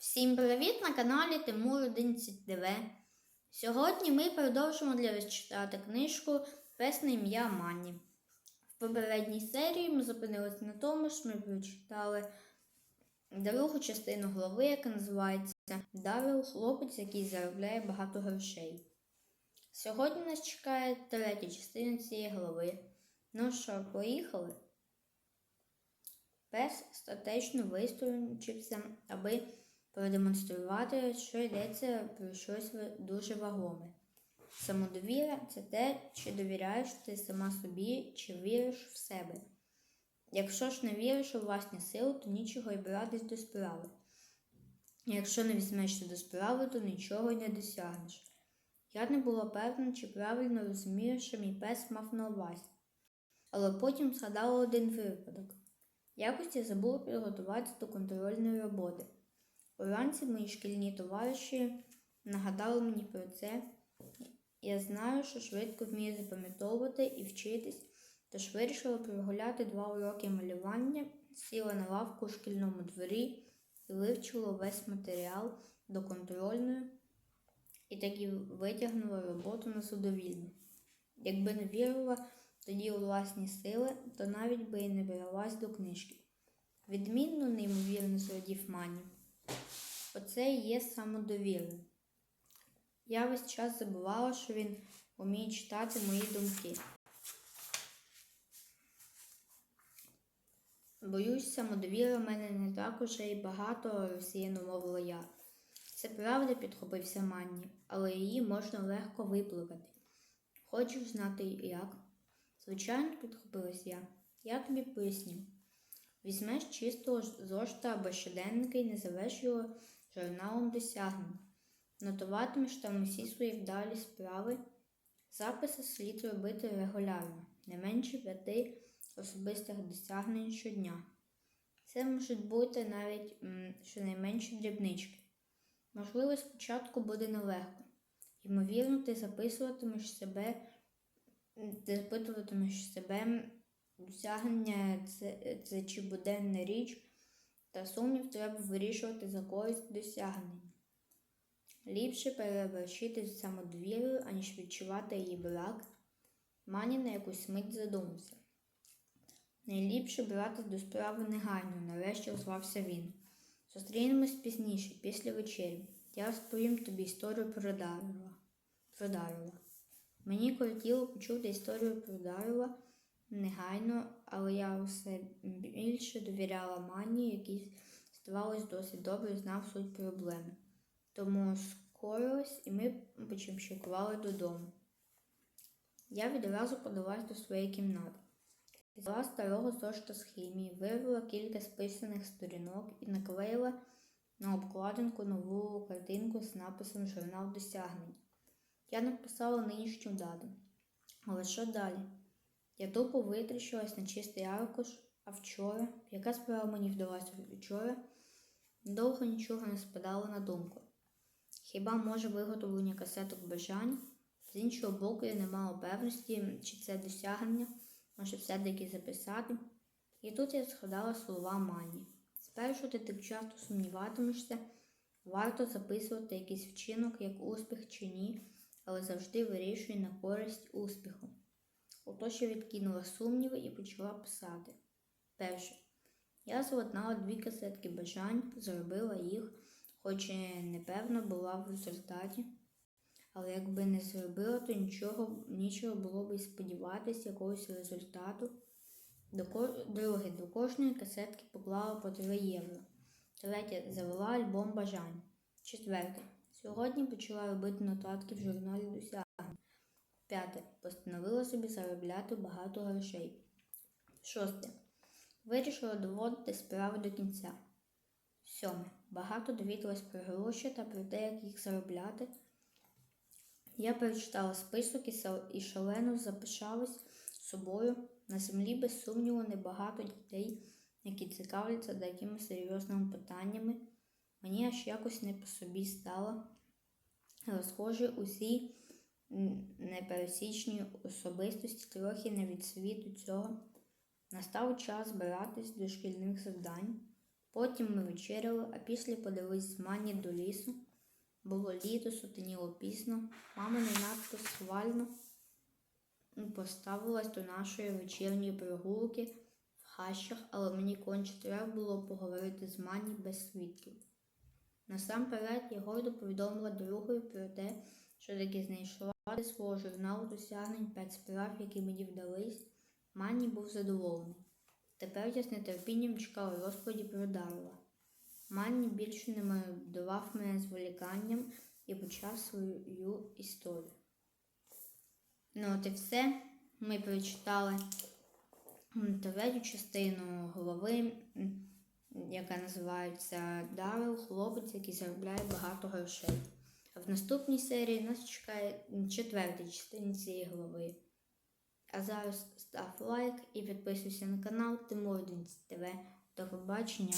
Всім привіт на каналі Тимур 11 ТВ. Сьогодні ми продовжимо для вас читати книжку Песне ім'я Мані. В попередній серії ми зупинилися на тому, що ми прочитали другу частину глави, яка називається Дарил хлопець, який заробляє багато грошей. Сьогодні нас чекає третя частина цієї глави. Ну що, поїхали? Пес статечно вистрончився, аби продемонструвати, що йдеться про щось дуже вагоме. Самодовіра це те, чи довіряєш ти сама собі, чи віриш в себе. Якщо ж не віриш у власні сили, то нічого й братись до справи. Якщо не візьмешся до справи, то нічого й не досягнеш. Я не була певна, чи правильно розумію, що мій пес мав на увазі. Але потім згадала один випадок. Якось я забула підготуватися до контрольної роботи. Уранці мої шкільні товариші нагадали мені про це. Я знаю, що швидко вмію запам'ятовувати і вчитись, тож вирішила прогуляти два уроки малювання, сіла на лавку у шкільному дворі і вивчила весь матеріал до контрольної і таки витягнула роботу на задовільну. Якби не вірила тоді у власні сили, то навіть би і не бралась до книжки. Відмінно, неймовірно зрадів Мані. Оце і є самодовіра. Я весь час забувала, що він вміє читати мої думки. Боюсь, самодовіра в мене не так уже і багато росіяну мовила я. Це правда, підхопився Манні, але її можна легко виплакати. Хочеш знати як? Звичайно, підхопилась я. Я тобі поясню. Візьмеш чистого зошита або щоденника і називеш його журналом досягнень. Нотуватимеш там усі свої вдалі справи. Записи слід робити регулярно, не менше п'яти особистих досягнень щодня. Це можуть бути навіть щонайменші дрібнички. Можливо, спочатку буде нелегко. Ймовірно, ти записуватимеш себе, ти запитуватимеш себе, досягнення це, це чи буденна річ, та сумнів треба вирішувати за користь досягнення. Ліпше переборщити з самодовірою, аніж відчувати її брак. Мані на якусь мить задумався. Найліпше братись до справи негайно, нарешті озвався він. Зустрінемось пізніше, після вечері. Я розповім тобі історію. Про Дарова. Мені кортіло почути історію про Дарова негайно, але я все більше довіряла Мані, який, здавалось, досить добре знав суть проблеми. Тому скорилась і ми почимшикували додому. Я відразу подалась до своєї кімнати. Взяла старого зошита з хімії, вирвала кілька списаних сторінок і наклеїла на обкладинку нову картинку з написом Журнал досягнень. Я написала нинішню дату. Але що далі? Я тупо витріщилась на чистий аркуш, а вчора, яка справа мені вдалася вчора, довго нічого не спадало на думку. Хіба може виготовлення касеток бажань? З іншого боку, я не мала певності, чи це досягнення, може все-таки записати. І тут я згадала слова Мані. Спершу ти так часто сумніватимешся, варто записувати якийсь вчинок, як успіх чи ні, але завжди вирішуй на користь успіху. Отож я відкинула сумніви і почала писати. Перше. Я зладнала дві касетки бажань, зробила їх, хоч і непевно була в результаті. Але якби не зробила, то нічого, нічого було б і сподіватися якогось результату. Друге, до кожної касетки поклала по 3 євро. Третє, завела альбом бажань. Четверте. Сьогодні почала робити нотатки в журналі досягнень. П'яте. Постановила собі заробляти багато грошей. Шосте. Вирішила доводити справи до кінця. Сьоме. Багато довідалась про гроші та про те, як їх заробляти. Я перечитала список і шалено запишалась собою. На землі, без сумніву, небагато дітей, які цікавляться такими серйозними питаннями. Мені аж якось не по собі стало. Схоже, усі непересічні особистості трохи не від світу цього. Настав час збиратись до шкільних завдань. Потім ми вечеряли, а після подались з мані до лісу. Було літо, сутеніло пізно. Мама не надто схвально поставилась до нашої вечірньої прогулки в хащах, але мені конче треба було поговорити з мані без свідків. Насамперед я гордо повідомила другові про те, що таки знайшла зі свого журналу досягнень п'ять справ, які мені вдались. Манні був задоволений. Тепер я з нетерпінням чекала розповіді про Дарла. Манні більше не мордував мене зволіканням і почав свою історію. Ну, от і все. Ми прочитали третю частину голови, яка називається Дарил, хлопець, який заробляє багато грошей. В наступній серії нас чекає четверта частина цієї голови. А зараз став лайк і підписуйся на канал Тимурдинць ТВ. До побачення!